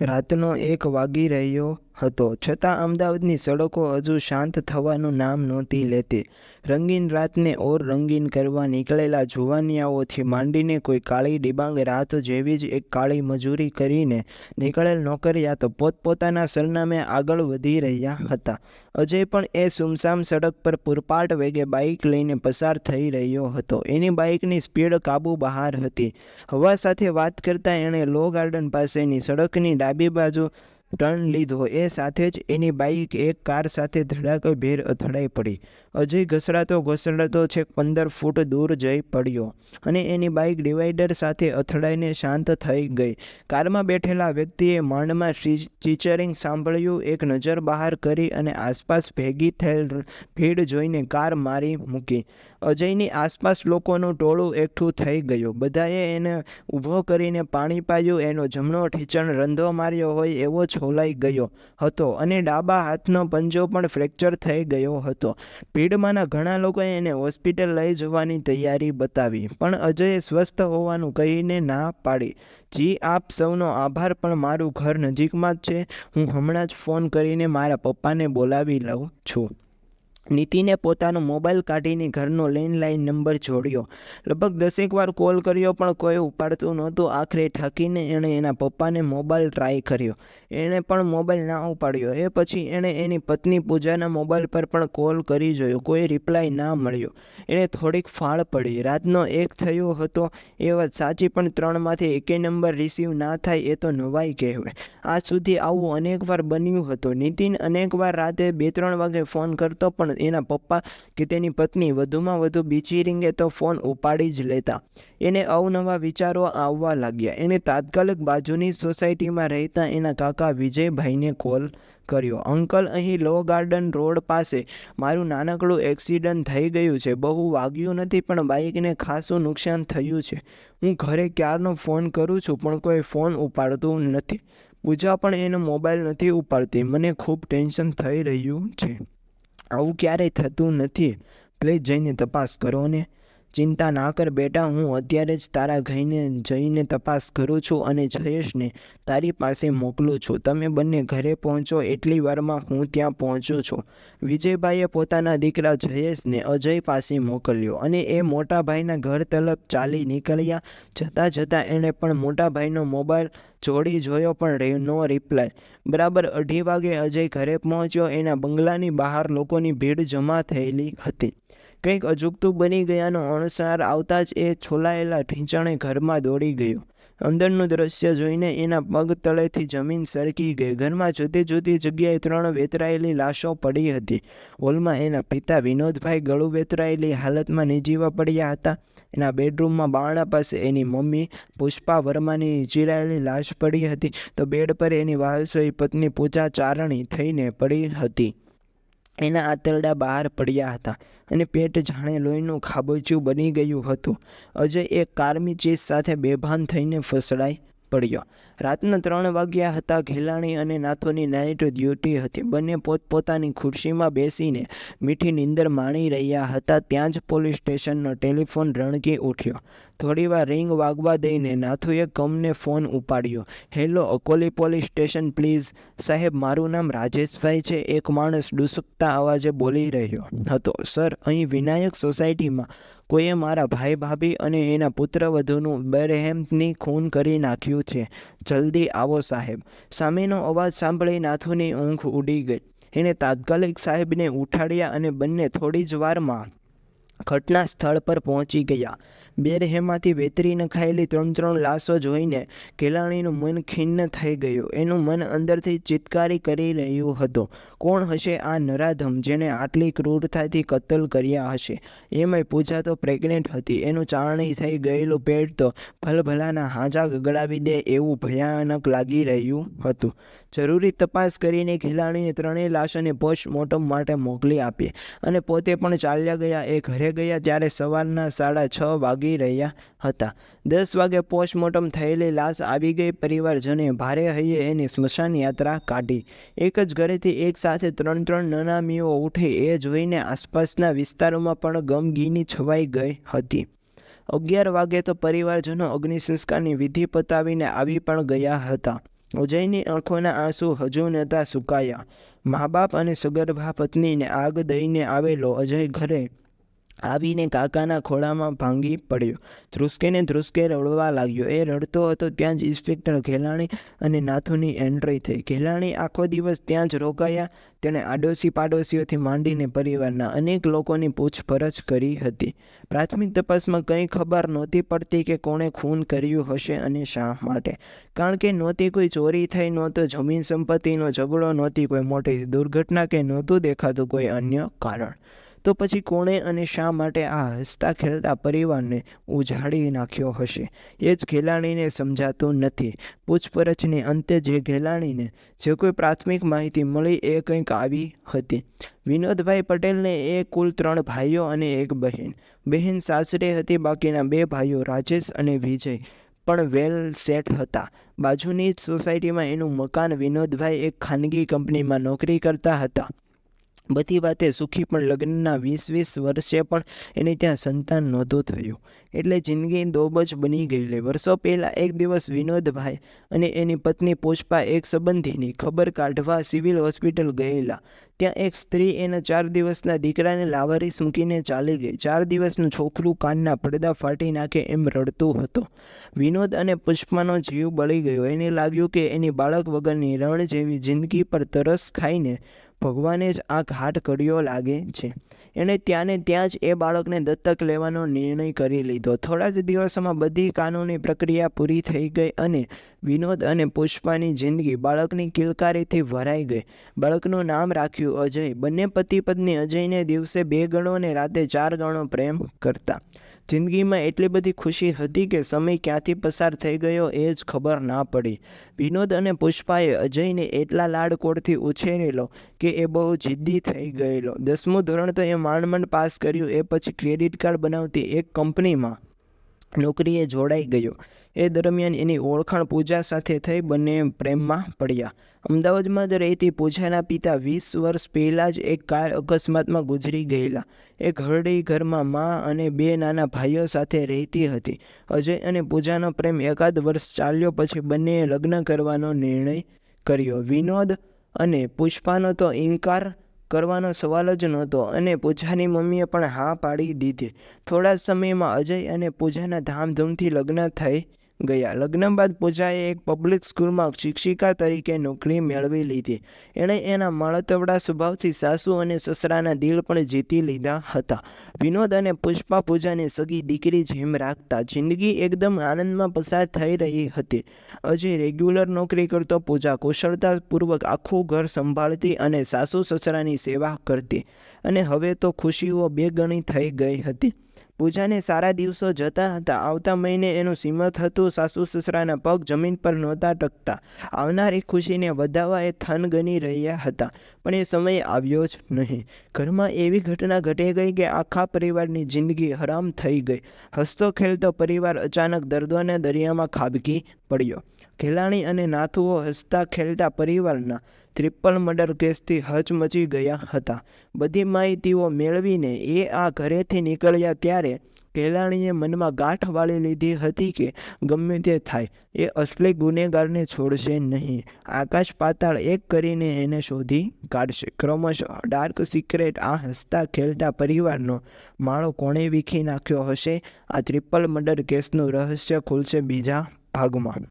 રાતનો એક વાગી રહ્યો હતો. છતાં અમદાવાદની સડકો હજુ શાંત થવાનું નામ નહોતી લેતી. રંગીન રાતને ઓર રંગીન કરવા નીકળેલા જુવાનિયાઓથી માંડીને કોઈ કાળી ડિબાંગ રાત જેવી જ એક કાળી મજૂરી કરીને નીકળેલ નોકરિયાતો પોતપોતાના સરનામે આગળ વધી રહ્યા હતા. અજય પણ એ સુમસામ સડક પર પૂરપાટ વેગે બાઇક લઈને પસાર થઈ રહ્યો હતો. એની બાઇકની સ્પીડ કાબુ બહાર હતી. હવા સાથે વાત કરતાં એણે લો ગાર્ડન પાસેની સડકની ડાબી બાજુ ટર્ન લીધો. એ સાથે જ એની બાઇક એક કાર સાથે ધડાકેભેર અથડાઈ પડી. અજય ઘસડાતો ઘસડાતો છેક પંદર ફૂટ દૂર જઈ પડ્યો અને એની બાઇક ડિવાઈડર સાથે અથડાઈને શાંત થઈ ગઈ. કારમાં બેઠેલા વ્યક્તિએ માંડમાં ચીચરિંગ સાંભળ્યું. એક નજર બહાર કરી અને આસપાસ ભેગી થયેલ ભીડ જોઈને કાર મારી મૂકી. અજયની આસપાસ લોકોનું ટોળું એકઠું થઈ ગયું. બધાએ એને ઊભો કરીને પાણી પાયું. એનો જમણો ઠીચણ રંધો માર્યો હોય એવો છોલાઈ ગયો હતો અને ડાબા હાથનો પંજો પણ ફ્રેક્ચર થઈ ગયો હતો. ભીડમાંના ઘણા લોકોએ એને હોસ્પિટલ લઈ જવાની તૈયારી બતાવી, પણ અજયે સ્વસ્થ હોવાનું કહીને ના પાડી. જી, આપ સૌનો આભાર, પણ મારું ઘર નજીકમાં જ છે. હું હમણાં જ ફોન કરીને મારા પપ્પાને બોલાવી લઉં છું. નીતિને પોતાનો મોબાઈલ કાઢીને ઘરનો લેન્ડલાઇન નંબર જોડ્યો. લગભગ દસેક વાર કોલ કર્યો, પણ કોઈ ઉપાડતું નહોતું. આખરે ઠાકીને એણે એના પપ્પાને મોબાઈલ ટ્રાય કર્યો. એણે પણ મોબાઈલ ના ઉપાડ્યો. એ પછી એણે એની પત્ની પૂજાના મોબાઈલ પર પણ કોલ કરી જોયો. કોઈ રિપ્લાય ના મળ્યો. એણે થોડીક ફાળ પડી. રાતનો એક થયો હતો. એ વાત સાચી, પણ ત્રણમાંથી એકેય નંબર રિસીવ ના થાય એ તો નવાઈ કહેવાય. આજ સુધી આવું અનેકવાર બન્યું હતું. નીતિન અનેકવાર રાતે બે ત્રણ વાગે ફોન કરતો, પણ એના પપ્પા કે તેની પત્ની વધુમાં વધુ બીજી રીંગે તો ફોન ઉપાડી જ લેતા. એને અવનવા વિચારો આવવા લાગ્યા. એણે તાત્કાલિક બાજુની સોસાયટીમાં રહેતા એના કાકા વિજયભાઈને કોલ કર્યો. અંકલ, અહીં લો ગાર્ડન રોડ પાસે. મારું નાનકડું એક્સિડન્ટ થઈ ગયું છે. બહુ વાગ્યું નથી, પણ બાઇકને ખાસું નુકસાન થયું છે. હું ઘરે ક્યારનો ફોન કરું છું, પણ કોઈ ફોન ઉપાડતું નથી. પૂજા પણ એનો મોબાઈલ નથી ઉપાડતી. મને ખૂબ ટેન્શન થઈ રહ્યું છે. આવું ક્યારેય થતું નથી. પ્લીઝ જઈને તપાસ કરો ને ચિંતા ના કર બેટા, હું અત્યારે જ તારા ઘઈને જઈને તપાસ કરું છું અને જયેશને તારી પાસે મોકલું છું. તમે બંને ઘરે પહોંચો, એટલી વારમાં હું ત્યાં પહોંચું છું. વિજયભાઈએ પોતાના દીકરા જયેશને અજય પાસે મોકલ્યો અને એ મોટાભાઈના ઘર તરફ ચાલી નીકળ્યા. જતાં જતાં એણે પણ મોટાભાઈનો મોબાઈલ જોડી જોયો, પણ નો રિપ્લાય બરાબર અઢી વાગે અજય ઘરે પહોંચ્યો. એના બંગલાની બહાર લોકોની ભીડ જમા થયેલી હતી. કંઈક અજુગતું બની ગયાનો અણસાર આવતા જ એ છોલાયેલા ઢીંચણે ઘરમાં દોડી ગયો. અંદરનું દ્રશ્ય જોઈને એના પગ તળેથી જમીન સરકી ગઈ. ઘરમાં જુદી જુદી જગ્યાએ ત્રણ વેતરાયેલી લાશો પડી હતી. હોલમાં એના પિતા વિનોદભાઈ ગળું વેતરાયેલી હાલતમાં નિજીવા પડ્યા હતા. એના બેડરૂમમાં બારણા પાસે એની મમ્મી પુષ્પા વર્માની ચીરાયેલી લાશ પડી હતી. તો બેડ પર એની વાલસોઈ પત્ની પૂજા ચારણી થઈને પડી હતી. એના આંતરડા બહાર પડ્યા હતા અને પેટ જાણે લોહીનું ખાબોચિયું બની ગયું હતું. અજય એક કારમી ચીજ સાથે બેભાન થઈને ફસડાઈ પડ્યો. રાતના ત્રણ વાગ્યા હતા ઘેલાણી અને નાથોની નાઇટ ડ્યુટી હતી. બંને પોતપોતાની ખુરશીમાં બેસીને મીઠી નીંદર માણી રહ્યા હતા. ત્યાં જ પોલીસ સ્ટેશનનો ટેલિફોન રણકી ઉઠ્યો. થોડીવાર રિંગ વાગવા દઈને નાથુએ કમને ફોન ઉપાડ્યો. Hello, Akoli police station, please. સાહેબ, મારું નામ રાજેશભાઈ છે. એક માણસ ડુસકતા અવાજે બોલી રહ્યો હતો. સર, અહીં વિનાયક સોસાયટીમાં કોઈએ મારા ભાઈ ભાભી અને એના પુત્રવધુનું બરહેમની ખૂન કરી નાખ્યું છે. જલ્દી આવો સાહેબ. સામેનો અવાજ સાંભળી નાથુની ઊંઘ ઉડી ગઈ. એણે તાત્કાલિક સાહેબને ઉઠાડ્યા અને બંને થોડી જ વારમાં ઘટના સ્થળ પર પહોંચી ગયા. બેરહેમાંથી વેતરી નખાયેલી ત્રણ ત્રણ લાશો જોઈને કેલાણીનું મન ખિન્ન થઈ ગયું. એનું મન અંદરથી ચિત્કારી કરી રહ્યું હતું. કોણ હશે આ નરાધમ જેને આટલી ક્રૂરતાથી કતલ કર્યા હશે? એમાંય પૂજા તો પ્રેગ્નેન્ટ હતી. એનું ચારણી થઈ ગયેલું પેટ તો ભલભલાના હાજા ગગડાવી દે એવું ભયાનક લાગી રહ્યું હતું. જરૂરી તપાસ કરીને ખેલાણીએ ત્રણેય લાશોને પોસ્ટમોર્ટમ માટે મોકલી આપી અને પોતે પણ ચાલ્યા ગયા એ ઘરે ગયા ત્યારે સવારના સાડા છ વાગી રહ્યા હતા. દસ વાગે પોસ્ટમોર્ટમ થયેલી લાશ આવી ગઈ. પરિવારજને ભારે હૈયે એની સ્મશાન યાત્રા કાઢી. એક જ ઘરેથી એક સાથે ત્રણ ત્રણ નનામીઓ ઉઠી. એ જોઈને આસપાસના વિસ્તારોમાં પણ ગમગીની છવાઈ ગઈ હતી. અગિયાર વાગે તો પરિવારજનો અગ્નિ સંસ્કારની વિધિ પતાવીને આવી પણ ગયા હતા. અજયની આંખોના આંસુ હજુ નહોતા સુકાયા. મા બાપ અને સગર્ભા પત્નીને આગ દઈને આવેલો અજય ઘરે આવીને કાકાના ખોળામાં ભાંગી પડ્યો. ધ્રુસકેને ધ્રુસકે રડવા લાગ્યો. એ રડતો હતો ત્યાં જ ઇન્સ્પેક્ટર ઘેલાણી અને નાથુની એન્ટ્રી થઈ. ઘેલાણી આખો દિવસ ત્યાં જ રોકાયા. તેણે આડોશી પાડોશીઓથી માંડીને પરિવારના અનેક લોકોની પૂછપરછ કરી હતી. પ્રાથમિક તપાસમાં કંઈ ખબર નહોતી પડતી કે કોણે ખૂન કર્યું હશે અને શા માટે. કારણ કે નહોતી કોઈ ચોરી થઈ, નહોતો જમીન સંપત્તિનો ઝઘડો, નહોતી કોઈ મોટી દુર્ઘટના કે નહોતું દેખાતું કોઈ અન્ય કારણ. તો પછી કોણે અને શા માટે આ હસતા ખેલતા પરિવારને ઉજાડી નાખ્યો હશે? એ જ ઘેલાણીને સમજાતું નથી. પૂછપરછને અંતે જે ઘેલાણીને જે કોઈ પ્રાથમિક માહિતી મળી એ કંઈક આવી હતી. વિનોદભાઈ પટેલને એ કુલ ત્રણ ભાઈઓ અને એક બહેન. બહેન સાસરે હતી, બાકીના બે ભાઈઓ રાજેશ અને વિજય પણ વેલ સેટ હતા. બાજુની જ સોસાયટીમાં એનું મકાન વિનોદભાઈ એક ખાનગી કંપનીમાં નોકરી કરતા હતા. બધી વાતે સુખી પણ લગ્નના વીસ વીસ વર્ષે પણ એને ત્યાં સંતાન નહોતું થયું. એટલે જિંદગી દોબજ બની ગયેલી. વર્ષો પહેલાં એક દિવસ વિનોદભાઈ અને એની પત્ની પુષ્પા એક સંબંધીની ખબર કાઢવા સિવિલ હોસ્પિટલ ગયેલા. ત્યાં એક સ્ત્રી એના ચાર દિવસના દીકરાને લાવારી મૂકીને ચાલી ગઈ. ચાર દિવસનું છોકરું કાનના પડદા ફાટી નાખે એમ રડતું હતું. વિનોદ અને પુષ્પાનો જીવ બળી ગયો. એને લાગ્યું કે એની બાળક વગરની રણ જેવી જિંદગી પર તરસ ખાઈને ભગવાને જ આ ઘાટ ઘડ્યો લાગે છે. એણે ત્યાંને ત્યાં જ એ બાળકને દત્તક લેવાનો નિર્ણય કરી લીધો. થોડા જ દિવસોમાં બધી કાનૂની પ્રક્રિયા પૂરી થઈ ગઈ અને વિનોદ અને પુષ્પાની જિંદગી બાળકની કિલકારીથી ભરાઈ ગઈ. બાળકનું નામ રાખ્યું અજય. બંને પતિ પત્ની અજયને દિવસે બે ગણો અને રાતે ચાર ગણો પ્રેમ કરતા. જિંદગીમાં એટલી બધી ખુશી હતી કે સમય ક્યાંથી પસાર થઈ ગયો એ જ ખબર ના પડી. વિનોદ અને પુષ્પાએ અજયને એટલા લાડકોડથી ઉછેરેલો કે એ બહુ જિદ્દી થઈ ગયેલો. દસમું ધોરણ તો એ માંડ પાસ કર્યું, એ પછી ક્રેડિટ કાર્ડ બનાવતી એક કંપનીમાં નોકરીએ જોડાઈ ગયો. એ દરમિયાન એની ઓળખાણ પૂજા સાથે થઈ બંને પ્રેમમાં પડ્યા. અમદાવાદમાં જ રહેતી પૂજાના પિતા વીસ વર્ષ પહેલાં જ એક કાર અકસ્માતમાં ગુજરી ગયેલા. એ ઘરડી ઘરમાં મા અને બે નાના ભાઈઓ સાથે રહેતી હતી. અજય અને પૂજાનો પ્રેમ એકાદ વર્ષ ચાલ્યો પછી બંનેએ લગ્ન કરવાનો નિર્ણય કર્યો. વિનોદ અને પુષ્પાનો તો ઇનકાર કરવાનો સવાલ જ નહોતો અને પૂજાની મમ્મીએ પણ હા પાડી દીધી. થોડા સમયમાં અજય અને પૂજાના ધામધૂમથી લગ્ન થઈ ગયા. લગ્ન બાદ પૂજાએ એક પબ્લિક સ્કૂલમાં શિક્ષિકા તરીકે નોકરી મેળવી લીધી. એણે એના મળતવડા સ્વભાવથી સાસુ અને સસરાના દિલ પણ જીતી લીધા હતા. વિનોદ અને પુષ્પા પૂજાને સગી દીકરી જેમ રાખતા જિંદગી એકદમ આનંદમાં પસાર થઈ રહી હતી. અજય રેગ્યુલર નોકરી કરતો પૂજા કુશળતાપૂર્વક આખું ઘર સંભાળતી અને સાસુ સસરાની સેવા કરતી. અને હવે તો ખુશીઓ બેગણી થઈ ગઈ હતી. પૂજાને સારા દિવસો જતા હતા. આવતા મહિને એનું સિમત હતું. સાસુ સસરાના પગ જમીન પર નહોતા ટકતા. આવનારી ખુશીને વધાવવા એ થન ગણી રહ્યા હતા. પણ એ સમય આવ્યો જ નહીં. ઘરમાં એવી ઘટના ઘટી ગઈ કે આખા પરિવારની જિંદગી હરામ થઈ ગઈ. હસતો ખેલતો પરિવાર અચાનક દર્દોના દરિયામાં ખાબકી પડ્યો. ઘેલાણી અને નાથુઓ હસતા ખેલતા પરિવારના ત્રિપલ મર્ડર કેસથી હચમચી ગયા હતા. બધી માહિતીઓ મેળવીને એ આ ઘરેથી નીકળ્યા ત્યારે કેલાણીએ મનમાં ગાંઠ વાળી લીધી હતી કે ગમે તે થાય, એ અસલી ગુનેગારને છોડશે નહીં. આકાશ પાતાળ એક કરીને એને શોધી કાઢશે. ક્રમશઃ ડાર્ક સિક્રેટ આ હસતા ખેલતા પરિવારનો માળો કોણે વીખી નાખ્યો હશે? આ ટ્રિપલ મર્ડર કેસનું રહસ્ય ખુલશે બીજા Paga o mal.